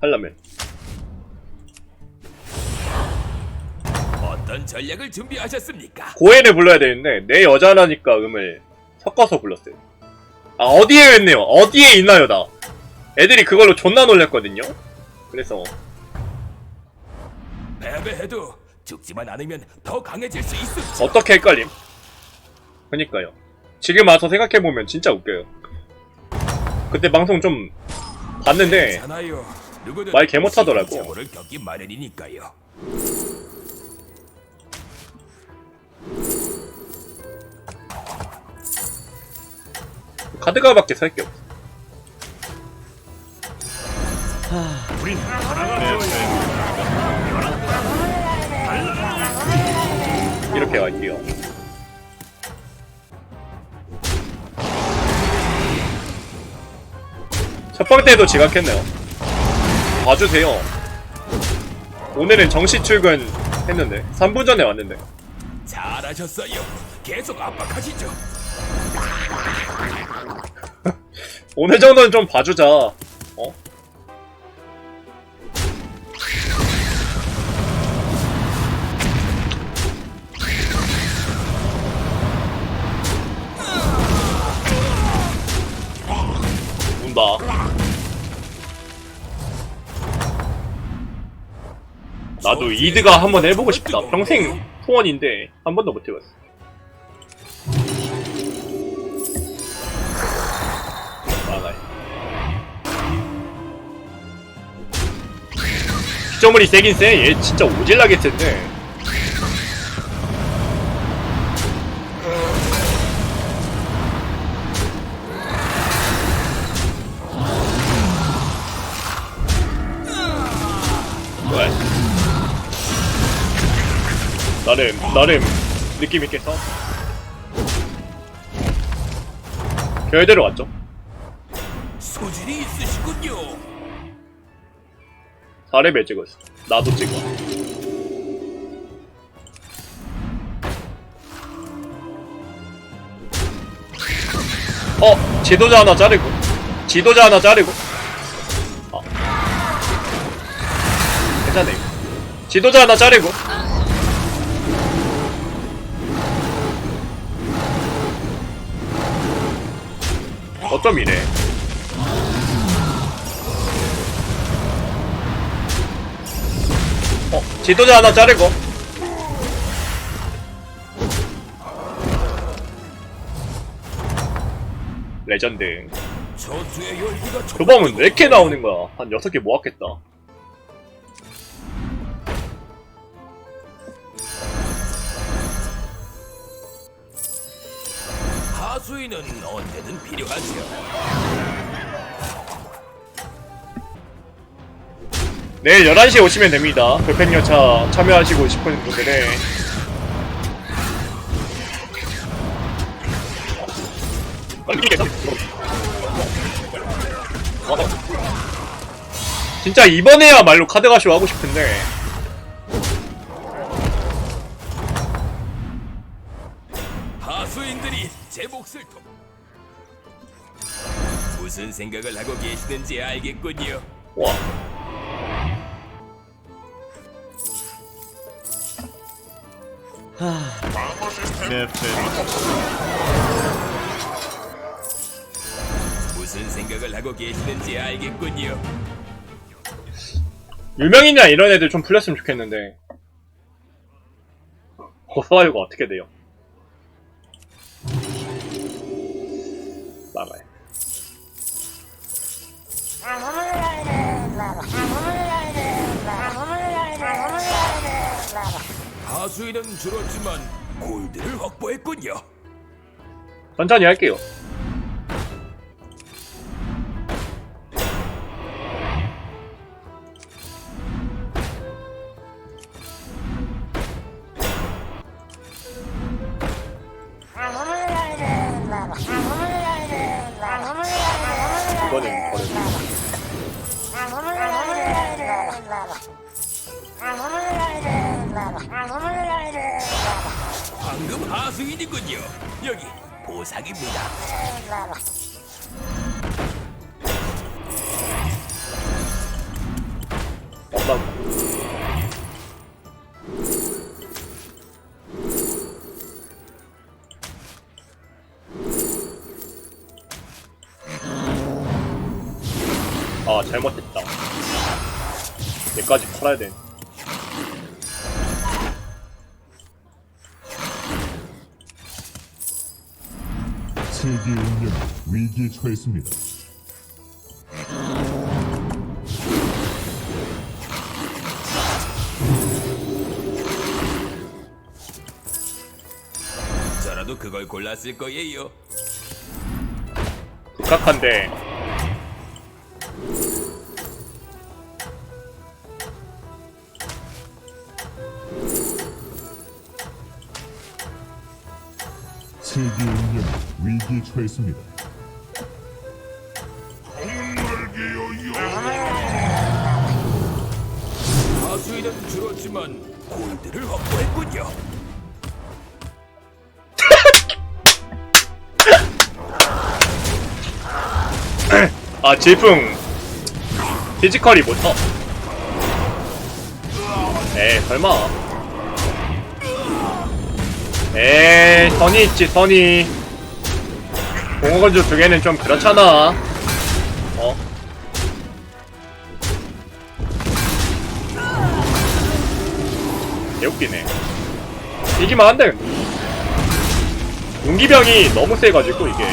하려면 어떤 전략을 준비하셨습니까? 고해를 불러야 되는데 내 여자라니까 음을 섞어서 불렀어요. 아 어디에 있네요. 어디에 있나요 나. 애들이 그걸로 존나 놀랬거든요. 그래서 패배해도 죽지만 않으면 더 강해질 수 있습니다. 어떻게 헷갈림? 그니까요. 지금 와서 생각해 보면 진짜 웃겨요. 그때 방송 좀 봤는데 괜찮아요. 누구든 말 개못하더라고. 시행착오를 겪기 마련이니까요. 카드가밖에 살 게 없어. 이렇게 갈게요. 첫 번째도 지각했네요. 봐주세요. 오늘은 정시 출근 했는데 3분 전에 왔는데 잘하셨어요. 계속 압박하시죠. 오늘 정도는 좀 봐주자. 나도 이드가 한번 해보고 싶다. 평생 소원인데 한 번도 못 해봤어. 피조물이 세긴 세. 얘 진짜 오질나게 센데. 나름 느낌 있게 써. 결대로 왔죠. 소질이 있으시군요. 4레벨 찍었어. 나도 찍어. 어, 지도자 하나 자르고. 지도자 하나 자르고. 어. 괜찮네. 지도자 하나 자르고. 어쩜 이래? 어, 지도자 하나 자르고. 레전드. 열기가 교범은 왜 이렇게 나오는 거야? 한 6개 모았겠다. 하수인은 언제든 필요하죠. 내일 11시에 오시면 됩니다. 불펜열차 참여하시고 싶은 분들은. 진짜 이번에야말로 카드가쇼 하고 싶은데 생각을 하고 계시는지 알겠군요. 와내 팬. 무슨 생각을 하고 계시는지 알겠군요. 유명인이나 이런 애들 좀 풀렸으면 좋겠는데 고소하유가 어떻게 돼요? 하수인은 줄었지만 골드를 확보했군요. 천천히 할게요. 이거는 버려. 방금 하수인이군요. 여기 보상입니다. 아 잘못했다 얘까지 팔아야 돼 세계 운명 위기에 처했습니다. 저라도 그걸 골랐을 거예요. 극악한데 처했습니다. 하수인은 줄었지만 골드를 확보했군요. 아 질풍 피지컬이 못 쳐. 에이 설마 에이 선이 있지 선이 공허건조 두 개는 좀 그렇잖아 어? 개웃기네 이기만 한데 용기병이 너무 세가지고 이게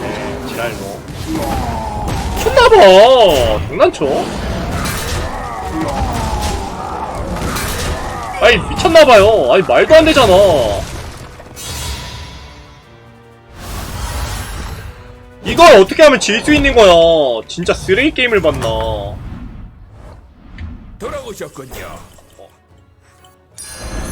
네, 지랄로. 미쳤나봐! 장난쳐? 아니, 미쳤나봐요. 아니, 말도 안 되잖아. 이걸 어떻게 하면 질 수 있는 거야. 진짜 쓰레기 게임을 봤나. 돌아오셨군요.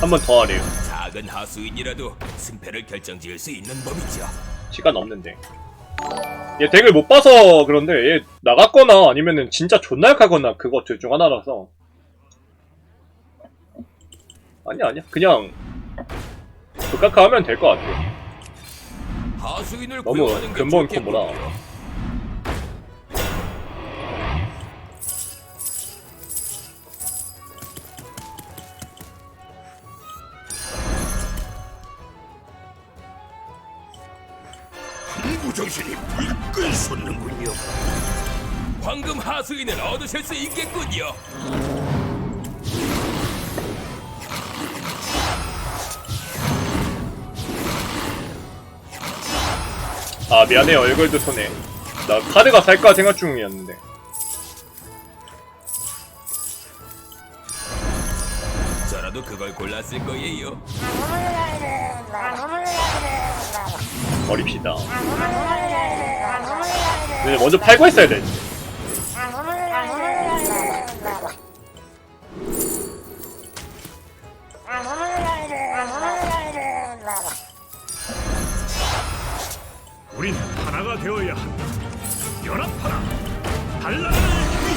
한 번 더 하래요. 작은 하수인이라도 승패를 결정지을 수 있는 법이죠. 시간 없는데. 얘 덱을 못 봐서 그런데 얘 나갔거나 아니면은 진짜 존나 약하거나 그거 둘 중 하나라서. 아니야, 아니야. 그냥 극각화 하면 될 것 같아. 하수인을 너무 게 근본 좋겠군요. 콤보라. 무정신이 불끈 솟는군요. 황금 하수인을 얻으실 수 있겠군요. 아, 미안해. 얼굴도 손해. 나 카드가 살까 생각 중이었는데. 저라도 그걸 골랐을 거예요. 버립시다. 근데 먼저 팔고 했어야 돼. 되어야 한다. 연합하라. 힘이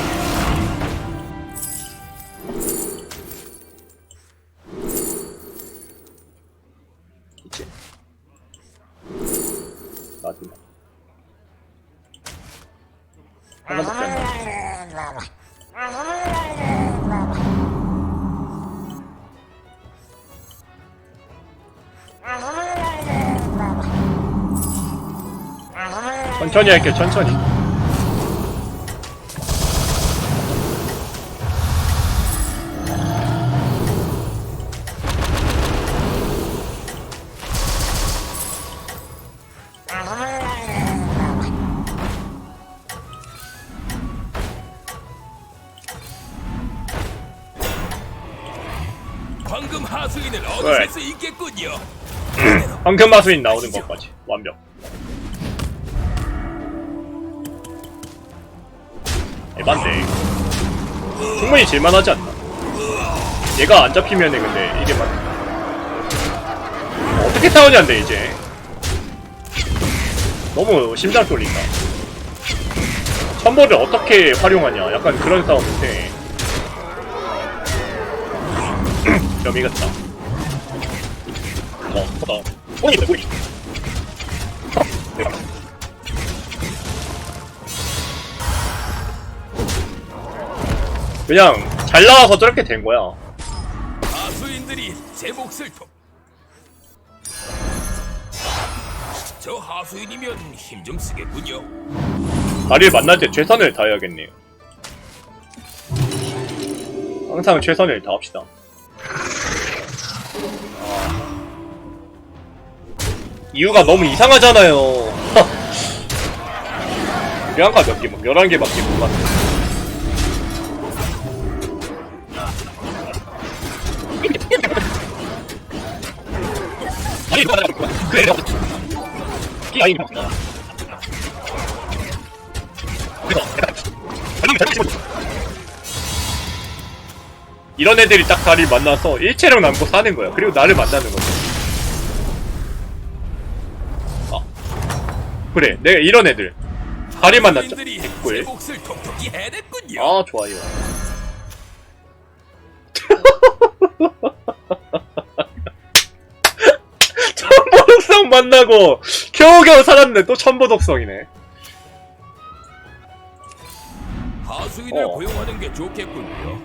있지. 마지막. 하나밖에 안남 천천히 할게, 천천히. 황금 하수인을 왜? 얻으실 수 있겠군요. 황금 마수인 나오는 것까지. 완벽. 에반데. 충분히 질만하지 않나? 얘가 안 잡히면은 근데 이게 막 어떻게 타오냐인데 이제 너무 심장 쫄린다. 천벌을 어떻게 활용하냐? 약간 그런 싸움인데 점이 같다. 어, 어, 꼬리 있다, 꼬리. 그냥 잘 나와서 저렇게 된 거야. 하수인들이 제 몫을 돕. 저 하수인이면 힘 좀 쓰겠군요. 다리를 만날 때 최선을 다해야겠네요. 항상 최선을 다합시다. 아. 이유가 너무 이상하잖아요. 명한가 몇 개, 뭐 11개 밖에 못 봤 네. 아니, 이거 하나 그래, 내가 이 아이 이런 애들이 딱 다리를 만나서 일체력 남고 사는 거야. 그리고 나를 만나는 거지. 아. 그래, 내가 이런 애들. 다리 만났죠? 해냈군요. 아, 좋아요. 만나고 겨우겨우 살았네. 또 천보독성이네. 하수인을 어. 고용하는 게 좋겠군요.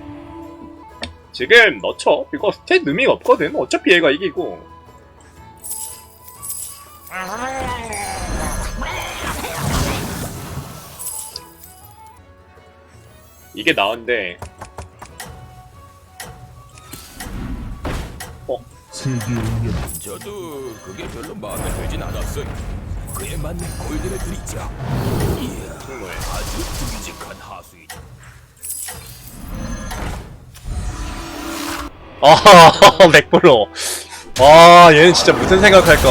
지금 넣죠. 이거 스탯 의미가 없거든. 어차피 얘가 이기고. 이게 나은데 세계의 운명 저도 그게 별로 마음에 들진 않았어요. 그에 맞는 골드를 드리죠. 이야, 정말 아주 듬직한 하수인. 아하하 맥블로 와 얘는 진짜 무슨 생각할까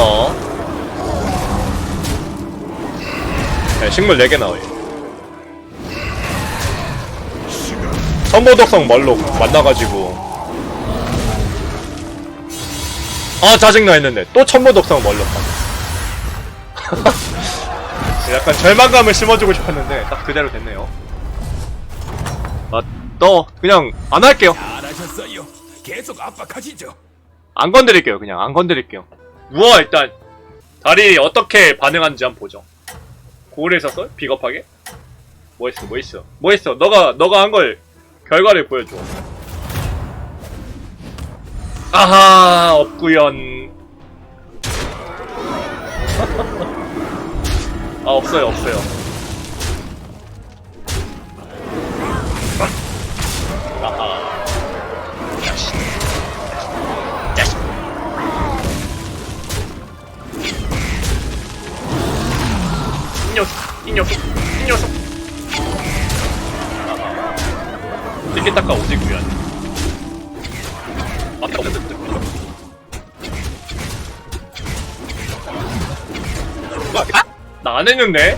야, 식물 4개 나와 얘. 선보독성 멀로 만나가지고 아 짜증나 했는데 또 천보독성 멀로 약간 절망감을 심어주고 싶었는데 딱 그대로 됐네요 아또 그냥 안 할게요 잘하셨어요. 계속 압박하시죠. 안 건드릴게요, 그냥. 안 건드릴게요. 우와, 일단, 다리 어떻게 반응하는지 한번 보죠. 고울에 있었어? 비겁하게? 뭐 했어, 뭐 했어? 뭐 했어? 너가, 너가 한 걸, 결과를 보여줘. 아하, 없구연. 아, 없어요, 없어요. 아하. 이 녀석, 이 녀석, 이 녀석. 이렇게 닦아 오지 구현. 나 안 했는데?